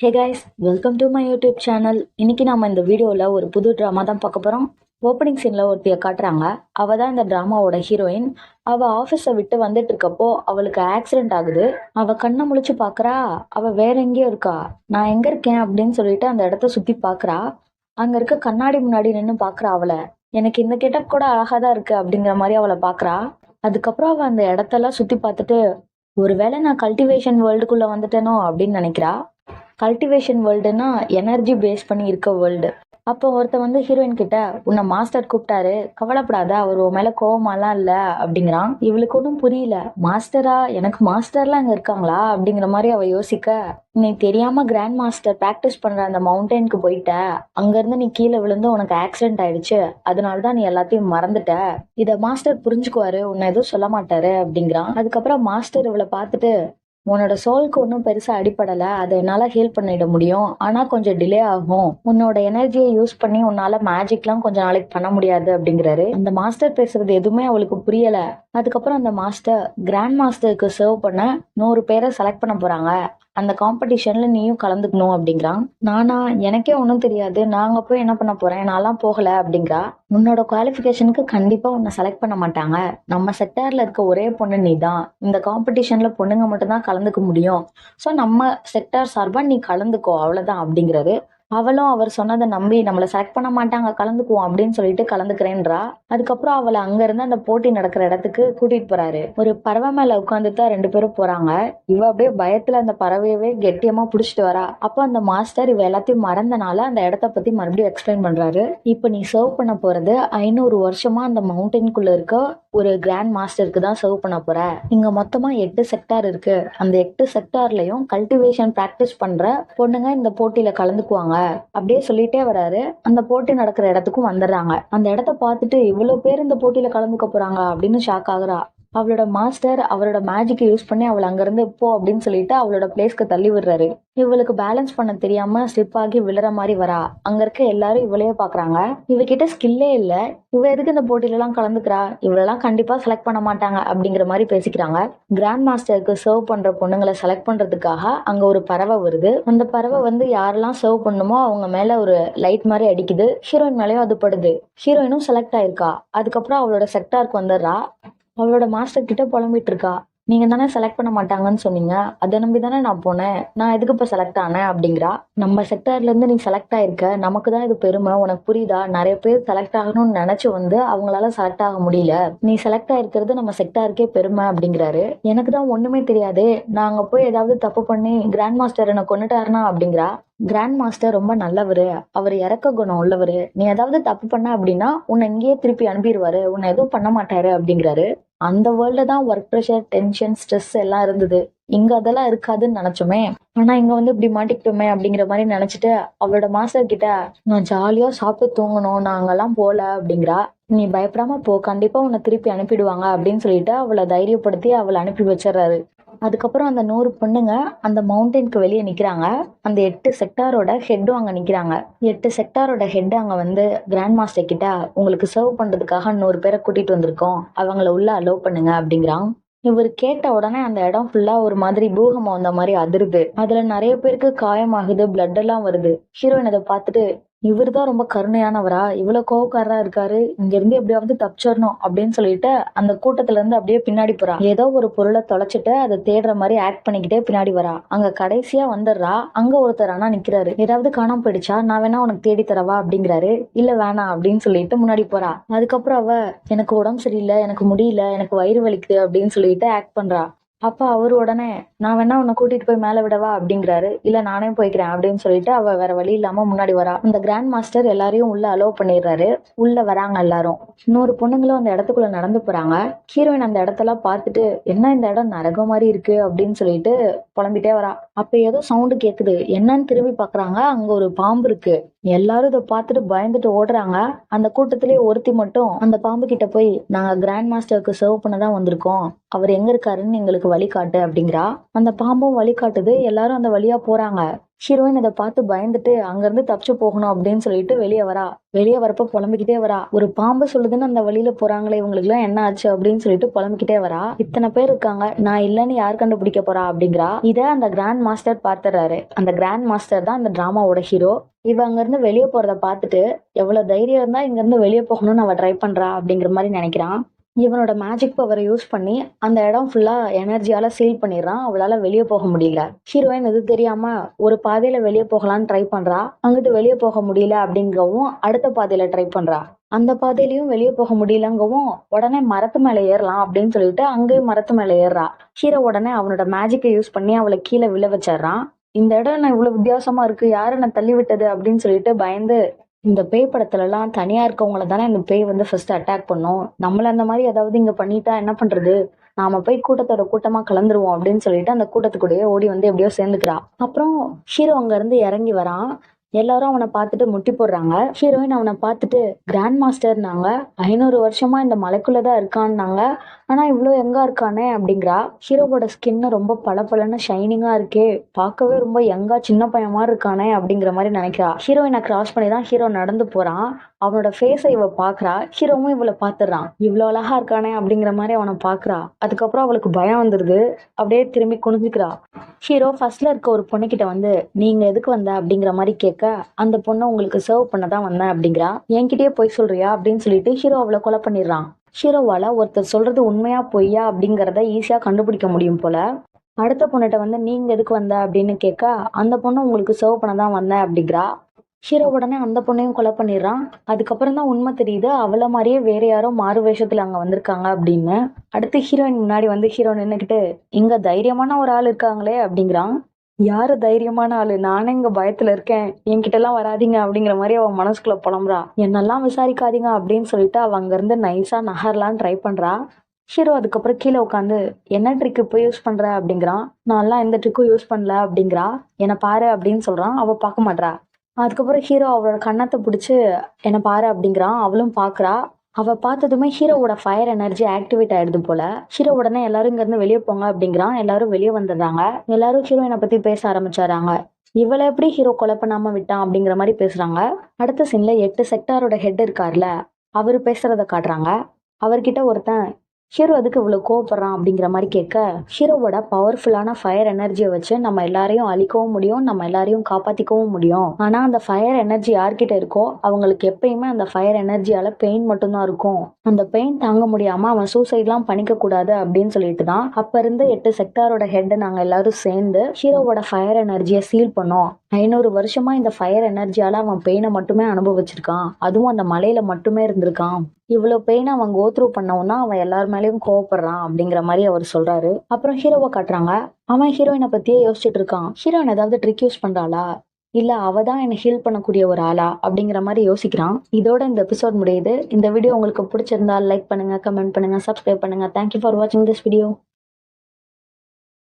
Hey guys welcome to my YouTube channel இன்னைக்கு நாம இந்த வீடியோவில் ஒரு புது ட்ராமா தான் பார்க்க போகிறோம் ஓப்பனிங் சீனில் ஒருத்திய காட்டுறாங்க. அவள் தான் இந்த ட்ராமாவோட ஹீரோயின் அவள் ஆஃபீஸை விட்டு வந்துட்டு இருக்கப்போ அவளுக்கு ஆக்சிடென்ட் ஆகுது. அவள் கண்ணை முழிச்சு பார்க்குறா அவள் வேற எங்கேயோ இருக்கா? நான் எங்கே இருக்கேன் அப்படின்னு சொல்லிட்டு அந்த இடத்த சுற்றி பார்க்குறா அங்கே இருக்க கண்ணாடி முன்னாடி நின்று பார்க்குறா அவளை. எனக்கு இந்த கெட்டப் கூட அழகாக தான் இருக்கு அப்படிங்கிற மாதிரி அவளை பார்க்குறா அதுக்கப்புறம் அவள் அந்த இடத்தெல்லாம் சுற்றி பார்த்துட்டு ஒருவேளை நான் கல்டிவேஷன் வேர்ல்டுக்குள்ளே வந்துட்டேனோ? அப்படின்னு நினைக்கிறா. கல்டிவேஷன் வேர்ல்டுனா எனர்ஜி பேஸ் பண்ணி இருக்க வேர்ல்டு அப்போ ஒருத்தன் வந்து ஹீரோயின் கிட்ட உன்னை மாஸ்டர் கூப்பிட்டாரு கவலைப்படாத அவர் உன் மேல கோவமாலாம் இல்ல அப்படிங்கிறான். இவளுக்கு ஒன்றும் புரியல. மாஸ்டரா எனக்கு மாஸ்டர்லாம் அங்க இருக்காங்களா? அப்படிங்கிற மாதிரி அவ யோசிக்க நீ தெரியாம கிராண்ட் மாஸ்டர் ப்ராக்டிஸ் பண்ற அந்த மவுண்டனுக்கு போயிட்ட. அங்க இருந்து நீ கீழே விழுந்து உனக்கு ஆக்சிடென்ட் ஆயிடுச்சு. அதனால தான் நீ எல்லாத்தையும் மறந்துட்ட. இத மாஸ்டர் புரிஞ்சுக்குவாரு. உன்னை எதுவும் சொல்ல மாட்டாரு அப்படிங்கிறான். அதுக்கப்புறம் மாஸ்டர் இவளை பார்த்துட்டு உன்னோட சோலுக்கு ஒன்றும் பெருசாக அடிப்படலை அதை என்னால் ஹீல் பண்ணிட முடியும். ஆனால் கொஞ்சம் டிலே ஆகும். உன்னோட எனர்ஜியை யூஸ் பண்ணி உன்னால் மேஜிக்லாம் கொஞ்சம் நாளைக்கு பண்ண முடியாது அப்படிங்கிறாரு. அந்த மாஸ்டர் பேசுறது எதுவுமே அவளுக்கு புரியலை. அதுக்கப்புறம் அந்த மாஸ்டர் கிராண்ட் மாஸ்டருக்கு சர்வ் பண்ண நூறு பேரை செலக்ட் பண்ண போகிறாங்க அந்த காம்படிஷன்ல நீயும் கலந்துக்கணும் அப்படிங்கிறான் நானா எனக்கே ஒன்றும் தெரியாது. நாங்கள் போய் என்ன பண்ண போறேன்? நான்லாம் போகல அப்படிங்கிறா. உன்னோட குவாலிஃபிகேஷனுக்கு கண்டிப்பா உன்னை செலக்ட் பண்ண மாட்டாங்க. நம்ம செக்டார்ல இருக்க ஒரே பொண்ணு நீ தான் இந்த காம்படிஷன்ல பொண்ணுங்க மட்டும்தான் கலந்துக்க முடியும். ஸோ நம்ம செக்டார் சார்பா நீ கலந்துக்கோ. அவ்வளோதான் அப்படிங்கிறது அவளும் அவர் சொன்னதை நம்பி நம்மளை செலக்ட் பண்ண மாட்டாங்க கலந்துக்குவோம் அப்படின்னு சொல்லிட்டு கலந்துக்கிறேன்றா. அதுக்கப்புறம் அவளை அங்க இருந்து அந்த போட்டி நடக்கிற இடத்துக்கு கூட்டிட்டு போறாரு. ஒரு பறவை மேல உட்காந்து தான் ரெண்டு பேரும் போறாங்க. இவ அப்படியே பயத்துல அந்த பறவையவே கெட்டியமா புடிச்சிட்டு வரா. அப்போ அந்த மாஸ்டர் இவ எல்லாத்தையும் மறந்தனால அந்த இடத்த பத்தி மறுபடியும் எக்ஸ்பிளைன் பண்றாரு. இப்போ நீ சர்வ் பண்ண போறது ஐநூறு வருஷமா அந்த மவுண்டனுக்குள்ள இருக்க ஒரு கிராண்ட் மாஸ்டருக்கு தான் சர்வ் பண்ண போற. இங்க மொத்தமா எட்டு செக்டார் இருக்கு. அந்த எட்டு செக்டார்லயும் கல்டிவேஷன் ப்ராக்டிஸ் பண்ற பொண்ணுங்க இந்த போட்டியில கலந்துக்குவாங்க. அப்படியே சொல்லிட்டே வராரு. அந்த போட்டி நடக்கிற இடத்துக்கும் வந்துடுறாங்க. அந்த இடத்த பார்த்துட்டு இவ்வளவு பேர் இந்த போட்டியில கலந்துக்க போறாங்க அப்படின்னு ஷாக் ஆகுறா. அவளோட மாஸ்டர் அவரோட மேஜிக்கை யூஸ் பண்ணி அவளை அங்கிருந்து போ அப்படின்னு சொல்லிட்டு அவளோட பிளேஸ்க்கு தள்ளி விடுறாரு. இவளுக்கு பேலன்ஸ் பண்ண தெரியாம ஸ்லிப் ஆகி விழுற மாதிரி வரா. அங்க இருக்க எல்லாரும் இவளையே பாக்குறாங்க. இவகிட்ட ஸ்கில்லே இல்ல. இவ எதுக்கு இந்த போட்டியில எல்லாம் கலந்துக்கிறா? இவளெல்லாம் கண்டிப்பா செலக்ட் பண்ண மாட்டாங்க அப்படிங்கிற மாதிரி பேசிக்கிறாங்க. கிராண்ட் மாஸ்டருக்கு சர்வ் பண்ற பொண்ணுங்களை செலக்ட் பண்றதுக்காக அங்க ஒரு பறவை வருது. அந்த பறவை வந்து யாரெல்லாம் சர்வ் பண்ணுமோ அவங்க மேல ஒரு லைட் மாதிரி அடிக்குது. ஹீரோயின் மேலயும் அது படுது. ஹீரோயினும் செலக்ட் ஆயிருக்கா. அதுக்கப்புறம் அவளோட செக்டாருக்கு வந்துடுறா. அவளோட மாஸ்டர் கிட்ட புலம்பிட்டு இருக்கா நீங்க தானே செலக்ட் பண்ண மாட்டாங்கன்னு சொன்னீங்க. அதை நம்பி தானே நான் போனேன். நான் எதுக்கு இப்ப செலக்ட் ஆனேன் அப்படிங்கிறா. நம்ம செக்டார்ல இருந்து நீ செலக்ட் ஆயிருக்க. நமக்கு தான் இது பெருமை. உனக்கு புரியுதா? நிறைய பேர் செலக்ட் ஆகணும்னு நினைச்சு வந்து அவங்களால செலக்ட் ஆக முடியல. நீ செலக்ட் ஆயிருக்கிறது நம்ம செக்டாருக்கே பெருமை அப்படிங்கிறாரு. எனக்கு தான் ஒண்ணுமே தெரியாது. நான் அங்க போய் ஏதாவது தப்பு பண்ணி கிராண்ட் மாஸ்டர் என்ன கொண்டுட்டாருனா அப்படிங்கிறா. கிராண்ட் மாஸ்டர் ரொம்ப நல்லவர். அவர் இறக்க குணம் உள்ளவர். நீ ஏதாவது தப்பு பண்ண அப்படின்னா உன்னை இங்கேயே திருப்பி அனுப்பிடுவாரு உன்னை எதுவும் பண்ண மாட்டாரு அப்படிங்கிறாரு. அந்த வேர்ல்டு தான் ஒர்க் ப்ரெஷர் டென்ஷன் ஸ்ட்ரெஸ் எல்லாம் இருந்தது. இங்க அதெல்லாம் இருக்காதுன்னு நினைச்சோமே. ஆனா இங்க வந்து இப்படி மாட்டிக்கிட்டோமே அப்படிங்கிற மாதிரி நினைச்சிட்டு அவளோட மாஸ்டர் கிட்ட நான் ஜாலியா சாப்பிட்டு தூங்கணும். நான் அங்கெல்லாம் போல அப்படிங்கிறா. நீ பயப்படாம போ. கண்டிப்பா உன்னை திருப்பி அனுப்பிடுவாங்க அப்படின்னு சொல்லிட்டு அவளை தைரியப்படுத்தி அவளை அனுப்பி வச்சிடறாரு. அதுக்கப்புறம் அந்த நூறு பொண்ணுங்க அந்த மவுண்டனுக்கு வெளியே நிக்கிறாங்க. அந்த எட்டு செக்டாரோட ஹெட்டும் அங்க நிக்கிறாங்க. எட்டு செக்டாரோட ஹெட் அங்க வந்து கிராண்ட் மாஸ்டர் கிட்ட உங்களுக்கு சர்வ் பண்றதுக்காக நூறு பேரை கூட்டிட்டு வந்திருக்கோம். அவங்கள உள்ள அலோவ் பண்ணுங்க அப்படிங்கிறான். இவர் கேட்ட உடனே அந்த இடம் ஃபுல்லா ஒரு மாதிரி பூகம்பம் வந்த மாதிரி அதிருது. அதுல நிறைய பேருக்கு காயமாகுது பிளட் எல்லாம் வருது. ஹீரோயின் அதை பார்த்துட்டு இவர் தான் ரொம்ப கருணையானவரா? இவ்வளவு கோவக்காரரா இருக்காரு. இங்க இருந்து எப்படியாவது தப்பிச்சிடணும் அப்படின்னு சொல்லிட்டு அந்த கூட்டத்துல இருந்து அப்படியே பின்னாடி போறா. ஏதோ ஒரு பொருளை தொலைச்சிட்டு அதை தேடுற மாதிரி ஆக்ட் பண்ணிக்கிட்டே பின்னாடி வரா. அங்க கடைசியா வந்துடுறா. அங்க ஒருத்தர் ஆனா நிக்கிறாரு. ஏதாவது காணாம போயிடுச்சா? நான் வேணா உனக்கு தேடி தரவா அப்படிங்கிறாரு. இல்ல வேணாம் அப்படின்னு சொல்லிட்டு முன்னாடி போறா. அதுக்கப்புறம் அவ எனக்கு உடம்பு சரியில்லை எனக்கு முடியல எனக்கு வயிறு வலிக்குது அப்படின்னு சொல்லிட்டு ஆக்ட் பண்றா. அப்ப அவரு உடனே நான் வேணா உன்னை கூட்டிட்டு போய் மேல விடவா? அப்படிங்கிறாரு. இல்ல நானே போய்க்கிறேன் அப்படின்னு சொல்லிட்டு அவ வேற வழி இல்லாம முன்னாடி வரா. அந்த கிராண்ட் மாஸ்டர் எல்லாரையும் உள்ள அலோவ் பண்ணிடுறாரு. உள்ள வராங்க எல்லாரும். இன்னொரு பொண்ணுங்களும் அந்த இடத்துக்குள்ள நடந்து போறாங்க. ஹீரோயின் அந்த இடத்தெல்லாம் பார்த்துட்டு என்ன இந்த இடம் நரகம் மாதிரி இருக்கு? அப்படின்னு சொல்லிட்டு புலம்பிட்டே வரா. அப்ப ஏதோ சவுண்டு கேக்குது. என்னன்னு திரும்பி பாக்குறாங்க. அங்க ஒரு பாம்பு இருக்கு. எல்லாரும் இதை பார்த்துட்டு பயந்துட்டு ஓடுறாங்க. அந்த கூட்டத்திலேயே ஒருத்தி மட்டும் அந்த பாம்பு கிட்ட போய் நாங்க கிராண்ட் மாஸ்டருக்கு சர்வ் பண்ணதான் வந்திருக்கோம். அவர் எங்க இருக்காருன்னு எங்களுக்கு வழிகாட்டு அப்படிங்கிறா. அந்த பாம்பும் வழிகாட்டுது. எல்லாரும் அந்த வழியா போறாங்க. ஹீரோயின் இதை பார்த்து பயந்துட்டு அங்கேருந்து தப்பிச்சு போகணும் அப்படின்னு சொல்லிட்டு வெளியே வரா. வெளியே வரப்போ புலம்பிக்கிட்டே வரா. ஒரு பாம்பு சொல்லுதுன்னு அந்த வழியில போறாங்களே இவங்களுக்குலாம் என்ன ஆச்சு அப்படின்னு சொல்லிட்டு புலம்பிக்கிட்டே வரா. இத்தனை பேர் இருக்காங்க. நான் இல்லைன்னு யார் கண்டுபிடிக்க போறா அப்படிங்கிறா. இதை அந்த கிராண்ட் மாஸ்டர் பார்த்துறாரு. அந்த கிராண்ட் மாஸ்டர் தான் அந்த டிராமாவோட ஹீரோ இவ அங்கிருந்து வெளியே போறத பார்த்துட்டு எவ்வளவு தைரியம் இருந்தா இங்க இருந்து வெளியே போகணும்னு அவ ட்ரை பண்றா அப்படிங்கிற மாதிரி நினைக்கிறான். இவனோட மேஜிக் பவரை யூஸ் பண்ணி அந்த இடம் ஃபுல்லாக எனர்ஜியால் சீல் பண்ணிடுறான். அவளால் வெளியே போக முடியல. ஹீரோயின் இது தெரியாமல் ஒரு பாதையில் வெளியே போகலான்னு ட்ரை பண்ணுறா அங்கிட்டு வெளியே போக முடியல அப்படிங்கவும் அடுத்த பாதையில் ட்ரை பண்ணுறா அந்த பாதையிலையும் வெளியே போக முடியலங்கவும் உடனே மரத்து மேலே ஏறலாம் அப்படின்னு சொல்லிட்டு அங்கேயும் மரத்து மேலே ஏறுறா ஹீரோ உடனே அவனோட மேஜிக்கை யூஸ் பண்ணி அவளை கீழே விழ வச்சிடுறான். இந்த இடம் என்ன இவ்வளோ வித்தியாசமாக இருக்குது யார் என்ன தள்ளி விட்டது அப்படின்னு சொல்லிட்டு பயந்து இந்த பேய் படத்துல எல்லாம் தனியா இருக்கவங்கள தானே இந்த பேய் வந்து ஃபர்ஸ்ட் அட்டாக் பண்ணும். நம்மள அந்த மாதிரி ஏதாவது இங்க பண்ணிட்டா என்ன பண்றது? நாம போய் கூட்டத்தோட கூட்டமா கலந்துருவோம் அப்படின்னு சொல்லிட்டு அந்த கூட்டத்துக்கூடயே ஓடி வந்து எப்படியோ சேர்ந்துக்கிறா. அப்புறம் ஹீரோ அங்க இருந்து இறங்கி வரான். எல்லாரும் அவனை பார்த்துட்டு முட்டி போடுறாங்க. ஹீரோயின் அவனை பார்த்துட்டு கிராண்ட் மாஸ்டர்னாங்க ஐநூறு வருஷமா இந்த மலைக்குள்ளதான் இருக்கான்னாங்க. ஆனா இவ்வளோ எங்கா இருக்கானே அப்படிங்கிறா. ஹீரோவோட ஸ்கின்னு ரொம்ப பளபளன்னு ஷைனிங்கா இருக்கே. பார்க்கவே ரொம்ப யங்கா சின்ன பையன் மாதிரி இருக்கானே அப்படிங்கிற மாதிரி நினைக்கிறா. ஹீரோயினை கிராஸ் பண்ணி தான் ஹீரோ நடந்து போறான். அவனோட ஃபேஸை இவ பார்க்குறா ஹீரோவும் இவளை பார்த்துடுறான் இவ்வளோ அழகா இருக்கானே அப்படிங்கிற மாதிரி அவனை பார்க்குறா அதுக்கப்புறம் அவளுக்கு பயம் வந்துடுது அப்படியே திரும்பி குனிஞ்சிக்கிறா. ஹீரோ ஃபர்ஸ்ட்ல இருக்க ஒரு பொண்ணுக்கிட்ட வந்து நீங்க எதுக்கு வந்த? அப்படிங்கிற மாதிரி கேட்க அந்த பொண்ணை உங்களுக்கு சர்வ் பண்ண தான் வந்தேன் அப்படிங்கிறா. என்கிட்டயே போய் சொல்றியா? அப்படின்னு சொல்லிட்டு ஹீரோ அவளை கொலை பண்ணிடுறான். ஹீரோவால ஒருத்தர் சொல்றது உண்மையா பொய்யா அப்படிங்கிறத ஈஸியா கண்டுபிடிக்க முடியும் போல. அடுத்த பொண்ணுகிட்ட வந்து நீங்க எதுக்கு வந்த? அப்படின்னு கேட்க அந்த பொண்ணு உங்களுக்கு சர்வ் பண்ண தான் வந்தேன் அப்படிங்கிறா. ஹீரோ உடனே அந்த பொண்ணையும் கொலை பண்ணிடுறான். அதுக்கப்புறம் தான் உண்மை தெரியுது அவளை மாதிரியே வேற யாரோ மாறு வேஷத்துல அங்க வந்திருக்காங்க அப்படின்னு. அடுத்து ஹீரோயின் முன்னாடி வந்து ஹீரோ நின்றுக்கிட்டு இங்க தைரியமான ஒரு ஆள் இருக்காங்களே அப்படிங்கிறான். யாரு தைரியமான ஆளு? நானே இங்க பயத்துல இருக்கேன். என்கிட்ட எல்லாம் அப்படிங்கிற மாதிரி அவன் மனசுக்குள்ள புலம்புறா என்னெல்லாம் விசாரிக்காதீங்க அப்படின்னு சொல்லிட்டு அவ அங்கிருந்து நைஸா நகரலான்னு ட்ரை பண்றா. ஹீரோ அதுக்கப்புறம் கீழே உட்காந்து என்ன ட்ரிக் இப்போ யூஸ் பண்ற? அப்படிங்கிறான். நான்லாம் எந்த ட்ரிக்கும் யூஸ் பண்ணல அப்படிங்கிறா. என்னை பாரு அப்படின்னு சொல்றான். அவ பார்க்க மாட்றா. அதுக்கப்புறம் ஹீரோ அவளோட கன்னத்தை பிடிச்சி என்னை பாரு அப்படிங்கிறான். அவளும் பார்க்குறா அவள் பார்த்ததுமே ஹீரோவோட ஃபயர் எனர்ஜி ஆக்டிவேட் ஆயிடுது போல. ஹீரோ உடனே எல்லாரும் இங்கேருந்து வெளியே போங்க அப்படிங்கிறான். எல்லாரும் வெளியே வந்துடுறாங்க. எல்லாரும் ஹீரோயினை பற்றி பேச ஆரம்பிச்சாராங்க இவளை எப்படி ஹீரோ கொலை பண்ணாமல் விட்டான் அப்படிங்கிற மாதிரி பேசுகிறாங்க அடுத்த சீனில் எட்டு செக்டாரோட ஹெட் இருக்கார்ல அவர் பேசுகிறத காட்டுறாங்க. அவர்கிட்ட ஒருத்தன் ஹீரோ அதுக்கு இவ்வளோ கோவப்படுறான் அப்படிங்கிற மாதிரி கேட்க ஹீரோவோட பவர்ஃபுல்லான ஃபயர் எனர்ஜியை வச்சு நம்ம எல்லாரையும் அழிக்கவும் முடியும் நம்ம எல்லாரையும் காப்பாற்றிக்கவும் முடியும். ஆனால் அந்த ஃபயர் எனர்ஜி யார்கிட்ட இருக்கோ அவங்களுக்கு எப்பயுமே அந்த ஃபயர் எனர்ஜியால் பெயின் மட்டும்தான் இருக்கும். அந்த பெயின் தாங்க முடியாம அவன் சூசைட்லாம் பண்ணிக்க கூடாது அப்படின்னு சொல்லிட்டு தான் அப்போ இருந்து எட்டு செக்டாரோட ஹெட்டை நாங்கள் எல்லாரும் சேர்ந்து ஹீரோவோட ஃபயர் எனர்ஜியை சீல் பண்ணோம். ஐநூறு வருஷமா இந்த ஃபயர் எனர்ஜியால அவன் பெயினை மட்டுமே அனுபவிச்சிருக்கான். அதுவும் அந்த மலையில மட்டுமே இருந்திருக்கான். இவ்வளவு பெயின் அவன் கோத்ரூ பண்ணவும் அவன் எல்லார் மேலயும் கோவப்படுறான் அப்படிங்கிற மாதிரி அவர் சொல்றாரு. அப்புறம் ஹீரோவை காட்டுறாங்க. அவன் ஹீரோயினை பத்தியே யோசிச்சுட்டு இருக்கான். ஹீரோயின் ஏதாவது ட்ரிக் யூஸ் பண்றாளா? இல்ல அவ தான் என்னை ஹீல் பண்ணக்கூடிய ஒரு ஆளா? அப்படிங்கிற மாதிரி யோசிக்கிறான். இதோட இந்த எபிசோட் முடியுது. இந்த வீடியோ உங்களுக்கு பிடிச்சிருந்தா லைக் பண்ணுங்க கமெண்ட் பண்ணுங்க சப்ஸ்கிரைப் பண்ணுங்க. தேங்க்யூ ஃபார் வாட்சிங் திஸ் வீடியோ